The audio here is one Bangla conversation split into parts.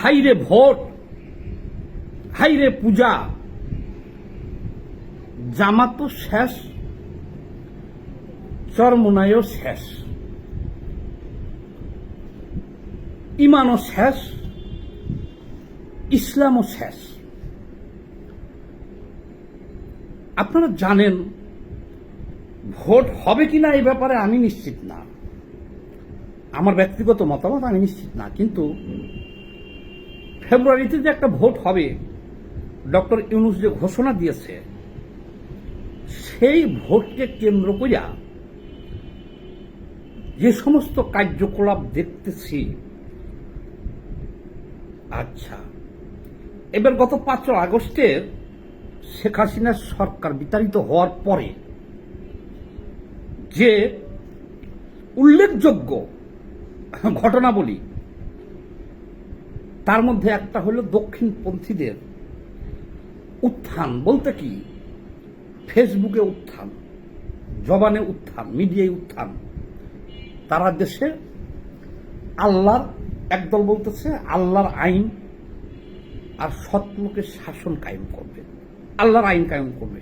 হাইরে ভোট, হাইরে পূজা। জামাতও শেষ, চরমোনায়ও শেষ। ইমানও শেষ, ইসলামও শেষ। আপনারা জানেন, ভোট হবে কি না এই ব্যাপারে আমি নিশ্চিত না। আমার ব্যক্তিগত মতামত আমি নিশ্চিত না, কিন্তু ফেব্রুয়ারিতে যে একটা ভোট হবে, ডক্টর ইউনুস যে ঘোষণা দিয়েছে, সেই ভোটকে কেন্দ্র করিয়া যে সমস্ত কার্যকলাপ দেখতেছি আচ্ছা এবার গত পাঁচই আগস্টে শেখ হাসিনার সরকার বিতাড়িত হওয়ার পরে যে উল্লেখযোগ্য ঘটনা বলি তার মধ্যে একটা হলো দক্ষিণপন্থীদের উত্থান। বলতে কি? ফেসবুকে উত্থান, জবানে উত্থান, মিডিয়ায় উত্থান। তারা দেশে আল্লাহর, একদল বলতেছে, আল্লাহর আইন আর সৎ লোকের শাসন কায়েম করবে। আল্লাহর আইন কায়েম করবে।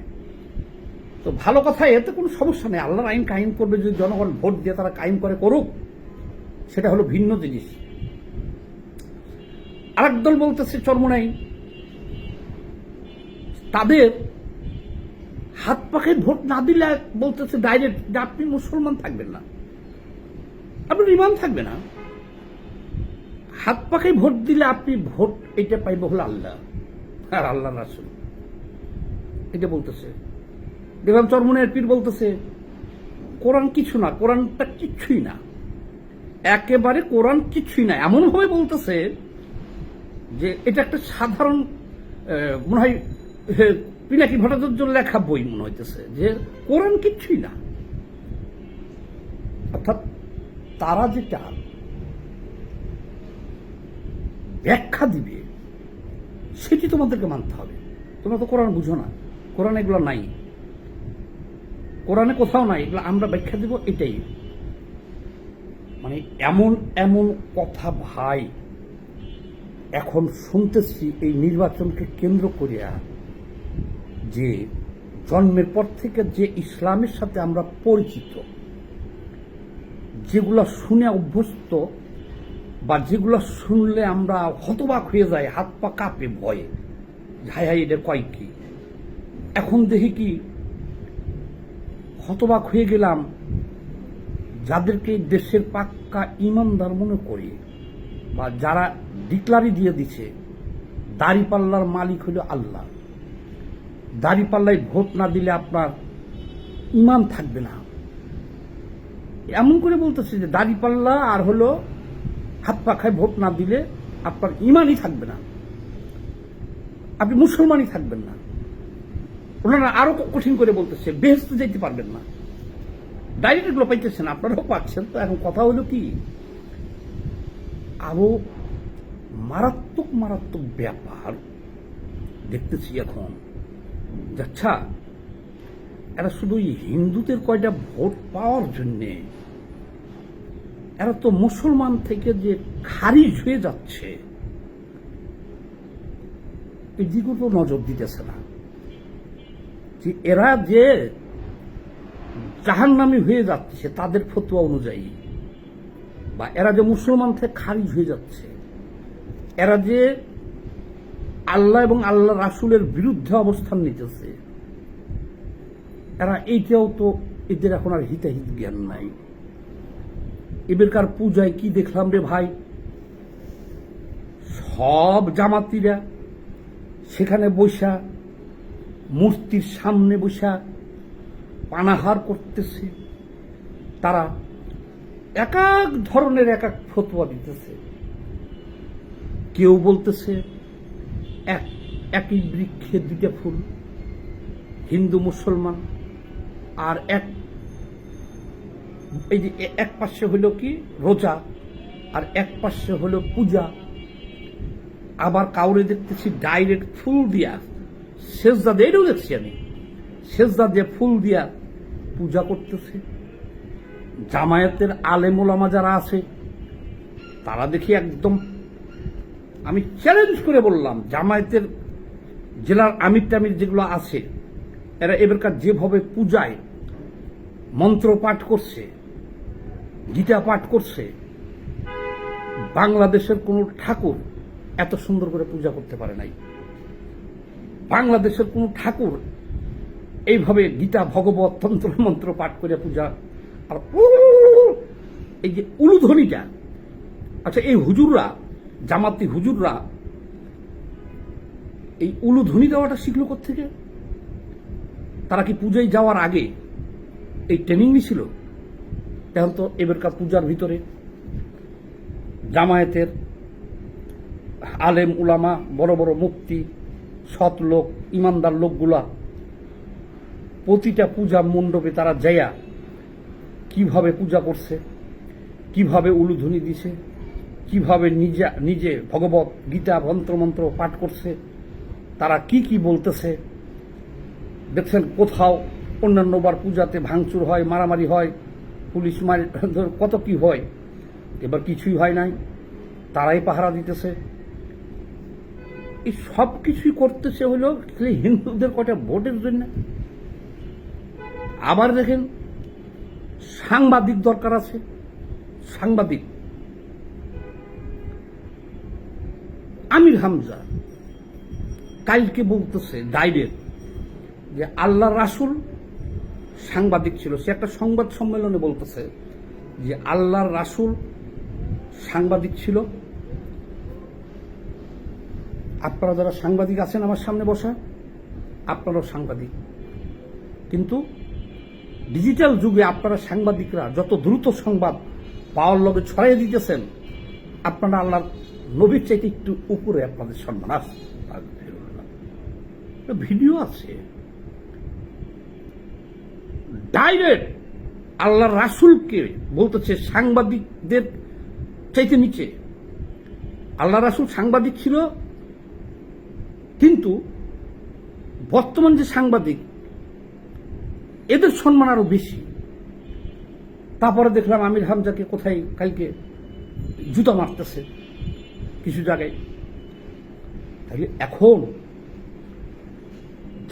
তো ভালো কথা, এতে কোনো সমস্যা নেই। আল্লাহর আইন কায়েম করবে যদি জনগণ ভোট দিয়ে তারা কায়েম করে করুক, সেটা হলো ভিন্ন জিনিস। আরেক দল বলতেছে চর্মনাই তাদের হাত পাখে ভোট না দিলে বলতেছে ডাইরেক্ট যে আপনি মুসলমান থাকবেন না। আপনার ইমান থাকবে না। হাত পাখে ভোট দিলে আপনি ভোট এটা পাইব হলো আল্লাহ আর আল্লাহ রাসুল। এটা বলতেছে। দেখলাম চরমনের পীর বলতেছে, কোরআন কিছু না, কোরআনটা কিছুই না। একেবারে কোরআন কিছুই না। এমন ভাবে বলতেছে যে এটা একটা সাধারণ মনে হয় পিনাকি ভট্টাচার্য লেখা বই মনে হইতেছে, যে কোরআন কিচ্ছুই না। অর্থাৎ তারা যেটা ব্যাখ্যা দিবে, সেটি তোমাদেরকে মানতে হবে। তোমরা তো কোরআন বুঝো না। কোরআন এগুলো নাই। কোরআনে কোথাও নাই। এগুলো আমরা ব্যাখ্যা দিব এটাই। মানে এমন এমন কথা ভাই এখন শুনতেছি এই নির্বাচনকে কেন্দ্র করিয়া যে জন্মের পর থেকে যে ইসলামের সাথে আমরা পরিচিত, যেগুলো শুনে অভ্যস্ত বা যেগুলো শুনলে আমরা হতবাক হয়ে যাই, হাত পা কাঁপে ভয়ে, হাই হাই এটা কয় কি? এখন দেখি কি, হতবাক হয়ে গেলাম যাদেরকে দেশের পাক্কা ইমানদার মনে করি। বা যারা ডিক্লারি দিয়ে দিছে, দাড়িপাল্লার মালিক হলো আল্লাহ। দাড়িপাল্লায় ভোট না দিলে আপনার ইমান থাকবে না। এমন করে বলতেছে যে দাড়িপাল্লা আর হলো হাত পাখায় ভোট না দিলে আপনার ইমানই থাকবে না। আপনি মুসলমানই থাকবেন না। ওনারা আরও কঠিন করে বলতেছে বেহেস্তে যেতে পারবেন না। ডাইরেক্ট এগুলো পাইতেছেন আপনারাও পাচ্ছেন। তো এখন কথা হলো কি? আরও মারাত্মক মারাত্মক ব্যাপার দেখতেছি এখন আচ্ছা এরা শুধু হিন্দুদের কয়টা ভোট পাওয়ার জন্যে, এরা তো মুসলমান থেকে যে খারিজ হয়ে যাচ্ছে এই দিকেও তো নজর দিতেছে না যে এরা যে জাহান্নামি হয়ে যাচ্ছে তাদের ফতুয়া অনুযায়ী। বা এরা যে মুসলমান থেকে খারিজ হয়ে যাচ্ছে, এরা যে আল্লাহ এবং আল্লাহ রাসুলের বিরুদ্ধে অবস্থান নিতেছে, এরা এইটাও তো এদের এখন আর হিতাহিত জ্ঞান নাই। এবারকার পূজায় কি দেখলাম রে ভাই? সব জামাতিরা সেখানে বৈশা মূর্তির সামনে বৈশা পানাহার করতেছে। তারা এক এক ধরনের এক এক ফতোয়া দিতেছে। কেউ বলতেছে, এক, একই বৃক্ষে দুইটা ফুল, হিন্দু, মুসলমান, আর এক, এই যে এক পাশে হলো কি রোজা, আর এক পাশে হলো পূজা। আবার কাউরে দেখতেছি ডাইরেক্ট ফুল দিয়া দিয়ে এটাও দেখছি আমি। সেজদা দিয়ে ফুল দিয়া পূজা করতেছে। জামায়াতের আলেমোলামা যারা আছে, তারা দেখি একদম আমি চ্যালেঞ্জ করে বললাম, জামায়াতের জেলার আমির টামির যেগুলো আছে, এরা এবারকার যেভাবে পূজায় মন্ত্র পাঠ করছে, গীতা পাঠ করছে, বাংলাদেশের কোনো ঠাকুর এত সুন্দর করে পূজা করতে পারে নাই। বাংলাদেশের কোনো ঠাকুর এইভাবে গীতা, ভগবত, তন্ত্র, মন্ত্র পাঠ করে পূজা আর এই যে উলুধ্বনিটা আচ্ছা এই হুজুররা, জামাতি হুজুররা, এই উলুধ্বনি দেওয়াটা শিখলো থেকে তারা কি পূজায় যাওয়ার আগে এই ট্রেনিং নিছিল? এখন তো এবারকার পূজার ভিতরে জামায়াতের আলেম, উলামা, বড় বড় মুক্তি সৎ লোক, ইমানদার লোকগুলা প্রতিটা পূজা মণ্ডপে তারা যায়া কীভাবে পূজা করছে, কীভাবে উলুধ্বনি দিছে, কীভাবে নিজে নিজে ভগবত গীতা মন্ত্রমন্ত্র পাঠ করছে, তারা কি কি বলতেছে। দেখছেন কোথাও অন্যান্যবার পূজাতে ভাঙচুর হয়, মারামারি হয়, পুলিশ মার কত কি হয়, এবার কিছুই হয় নাই, তারাই পাহারা দিতেছে। এই সব কিছুই করতেছে হলো হিন্দুদের কটা ভোটের জন্য। আবার দেখেন সাংবাদিক দরকার আছে। সাংবাদিক। আমির হামজা কালকে বলতেছে ডাইরেক্ট যে আল্লাহ রাসুল সাংবাদিক ছিল। সে একটা সংবাদ সম্মেলনে বলতেছে যে আল্লাহর রাসুল সাংবাদিক ছিল। আপনারা যারা সাংবাদিক আছেন আমার সামনে বসা, আপনারাও সাংবাদিক। কিন্তু ডিজিটাল যুগে আপনারা সাংবাদিকরা যত দ্রুত সংবাদ পাওয়ার লগে ছড়াইয়ে দিতেছেন, আপনারা আল্লাহর নবীর চাইতে একটু উপরে আপনাদের সম্মান আছে। ভিডিও আছে। ডাইরেক্ট আল্লাহ রাসুলকে বলতেছে সাংবাদিকদের চাইতে নিচে। আল্লাহ রাসুল সাংবাদিক ছিল, কিন্তু বর্তমান যে সাংবাদিক এদের সম্মান আরও বেশি। তারপরে দেখলাম আমির হামজাকে কোথায় কালকে জুতা মারতেছে কিছু জায়গায়। তাহলে এখন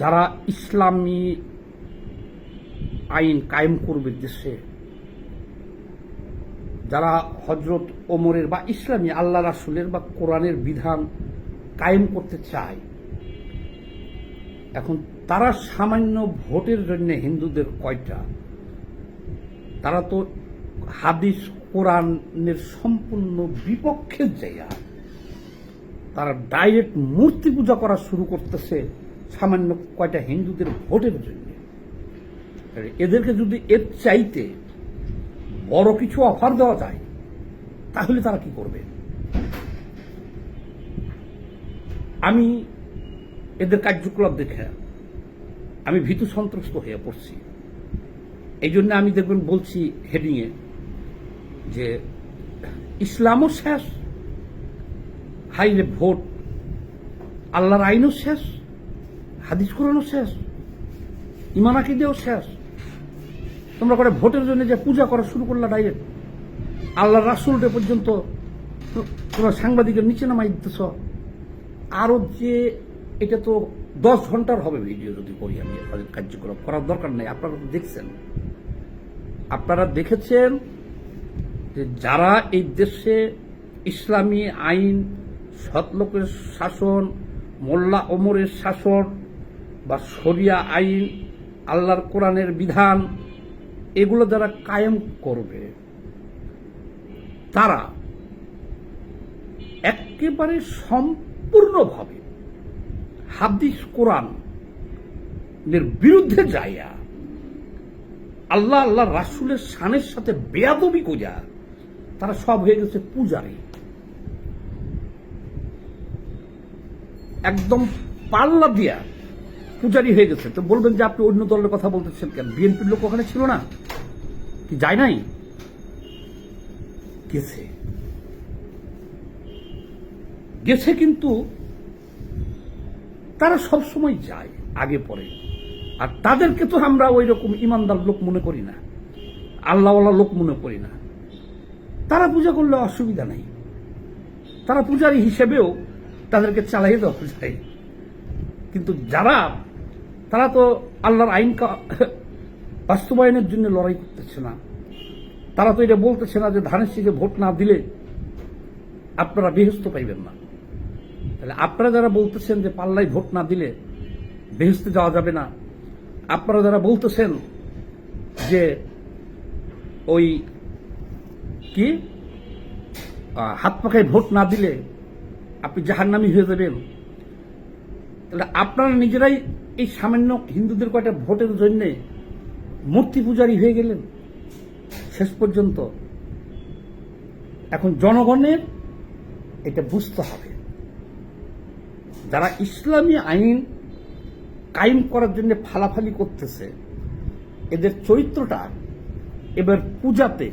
যারা ইসলামী আইন কায়েম করবে দেশে, যারা হজরত ওমরের বা ইসলামী আল্লাহ রাসুলের বা কোরআনের বিধান কায়েম করতে চায়, এখন তারা সামান্য ভোটের জন্য হিন্দুদের কয়টা? তারা তো হাদিস, কোরআনের সম্পূর্ণ বিপক্ষের জায়গা তারা ডাইরেক্ট মূর্তি পূজা করা শুরু করতেছে সামান্য কয়টা হিন্দুদের ভোটের জন্য। এদেরকে যদি এর চাইতে বড় কিছু অফার দেওয়া যায়, তাহলে তারা কি করবে? আমি এদের কার্যকলাপ দেখে আমি ভীতু সন্ত্রস্ত হয়ে পড়ছি। এই জন্য আমি দেখবেন বলছি হেডিংয়ে যে, ইসলামও শেষ, হাইলে ভোট, আল্লাহর আইনও শেষ, হাদিস কোরআনও শেষ ইমান আকিদেও শেষ। তোমরা করে ভোটের জন্য যে পূজা করা শুরু করলা ডাইরেক্ট আল্লাহ রাসুলটা পর্যন্ত তোমার সাংবাদিকের নিচে নামাই দিতেছ। আরও যে, এটা তো দশ ঘণ্টার হবে ভিডিও যদি করি আমি তাদের কার্যক্রম করার দরকার নেই। আপনারা দেখছেন। আপনারা দেখেছেন যে যারা এই দেশে ইসলামী আইন সৎলোকের শাসন, মোল্লা ওমরের শাসন বা শরিয়া আইন, আল্লাহর কোরআনের বিধান, এগুলো যারা কায়েম করবে, তারা একেবারে সম্পূর্ণভাবে হাদিস কোরআন এর বিরুদ্ধে যাইয়া আল্লাহ আল্লাহ রাসুলের শানের সাথে বেয়াদবি কোজা তারা সব হয়ে গেছে পূজারি। একদম পাল্লা দিয়া পূজারি হয়ে গেছে। তো বলবেন যে আপনি অন্য দলের কথা বলতেছেন কেন? বিএনপির লোক ওখানে ছিল না? কি যায় নাই? গেছে। গেছে কিন্তু তারা সব সময় যায়, আগে পরে আর তাদেরকে তো আমরা ওই রকম ইমানদার লোক মনে করি না। আল্লাহওয়ালা লোক মনে করি না। তারা পূজা করলে অসুবিধা নাই। তারা পূজারী হিসেবেও তাদেরকে চালিয়ে দেওয়া যায়। কিন্তু যারা, তারা তো আল্লাহর আইন বাস্তবায়নের জন্য লড়াই করতেছে না। তারা তো এটা বলতেছে না যে ধানের শীষে ভোট না দিলে আপনারা বেহস্ত পাইবেন না। তাহলে আপনারা যারা বলতেছেন যে পাল্লায় ভোট না দিলে বেহেস্তে যাওয়া যাবে না, আপনারা যারা বলতেছেন যে ওই কি হাত পাখায় ভোট না দিলে আপনি জাহান্নামি হয়ে যাবেন। তাহলে আপনারা নিজেরাই এই সামান্য হিন্দুদের কয়টা ভোটের জন্যে মূর্তি পূজারী হয়ে গেলেন? শেষ পর্যন্ত। এখন জনগণের এটা বুঝতে হবে। যারা ইসলামী আইন কায়েম করার জন্য ফালাফালি করতেছে, এদের চরিত্রটা এবার পূজাতে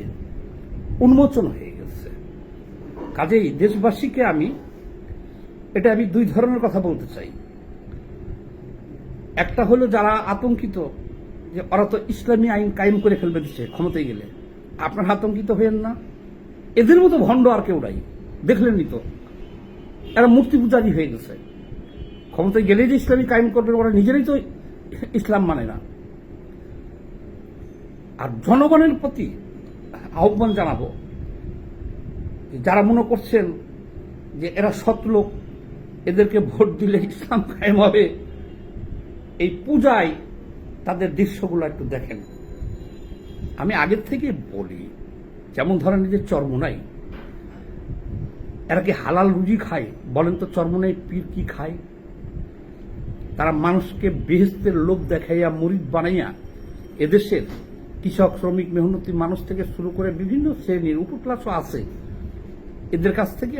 উন্মোচন হয়ে গেছে। কাজেই দেশবাসীকে আমি, এটা আমি দুই ধরনের কথা বলতে চাই। একটা হলো যারা আতঙ্কিত যে ওরা তো ইসলামী আইন কায়েম করে ফেলবে দিচ্ছে ক্ষমতায় গেলে। আপনার আতঙ্কিত হইয়েন না। এদের মতো ভণ্ড আর কেউ নাই। দেখলেনই তো। এরা মূর্তি পূজারি হয়ে গেছে। ক্ষমতায় গেলেই যে ইসলামী কায়েম করবে ওরা নিজেরাই তো ইসলাম মানে না। আর জনগণের প্রতি আহ্বান জানাব যারা মনে করছেন যে এরা সৎ লোক, এদেরকে ভোট দিলে ইসলাম কায়েম হবে, এই পূজায় তাদের দৃশ্যগুলো একটু দেখেন। আমি আগের থেকে বলি, যেমন ধরেন যে চর্মনাই, এরা কি হালাল রুজি খায়? বলেন তো চর্মনাই পীর কি খায়? তারা মানুষকে বেহেস্তের লোক দেখাইয়া, মুরিদ বানাইয়া এদেশের কৃষক, শ্রমিক, মেহনতি মানুষ থেকে শুরু করে বিভিন্ন শ্রেণির উপর ক্লাসও আছে। এদের কাছ থেকে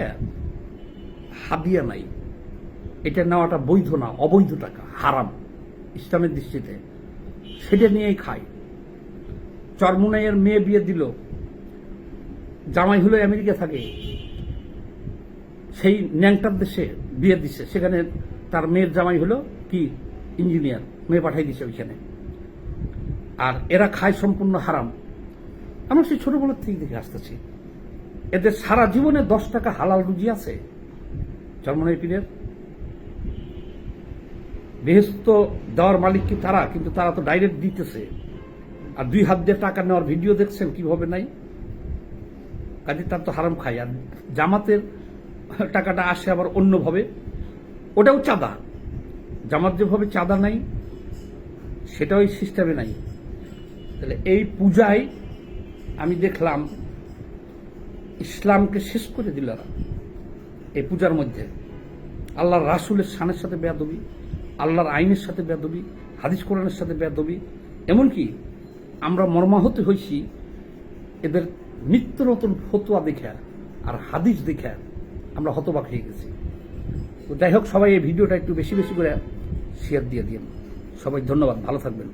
হাদিয়া নাই। এটা নেওয়াটা বৈধ না, অবৈধ টাকা, হারাম। ইসলামের দৃষ্টিতে সেটা নিয়েই খায়। চরমুনাইয়ের মেয়ে বিয়ে দিল। জামাই হলো আমেরিকা থাকে। সেই ন্যাংটার দেশে বিয়ে দিছে। সেখানে তার মেয়ের জামাই হলো কি ইঞ্জিনিয়ার? মেয়ে পাঠাই দিছে ওইখানে। আর এরা খায় সম্পূর্ণ হারাম। আমরা সেই ছোটবেলার থেকে দেখে আসতেছি। এদের সারা জীবনে দশ টাকা হালাল রুজি আছে। চরমনাই পীরের। বেহেস্ত দেওয়ার মালিক কি তারা? কিন্তু তারা তো ডাইরেক্ট দিতেছে। আর দুই হাত দিয়ে টাকা নেওয়ার ভিডিও দেখছেন কীভাবে নাই? কাজে তার তো হারাম খায়। আর জামাতের টাকাটা আসে আবার অন্যভাবে। ওটাও চাঁদা। জামাত যেভাবে চাঁদা নাই, সেটা ওই সিস্টেমে নাই। তাহলে এই পূজায় আমি দেখলাম, ইসলামকে শেষ করে দিল এই পূজার মধ্যে। আল্লাহর রাসুলের শানের সাথে বেয়াদবি, আল্লাহর আইনের সাথে বেয়াদবি, হাদিস কোরআনের সাথে বেয়াদবি। এমনকি আমরা মর্মাহত হয়েছি এদের নিত্য নতুন ফতুয়া দেখে আর হাদিস দেখে আমরা হতবাক হয়ে গেছি। যাই হোক, সবাই এই ভিডিওটা একটু বেশি বেশি করে শেয়ার দিয়ে দিন। সবাই ধন্যবাদ, ভালো থাকবেন।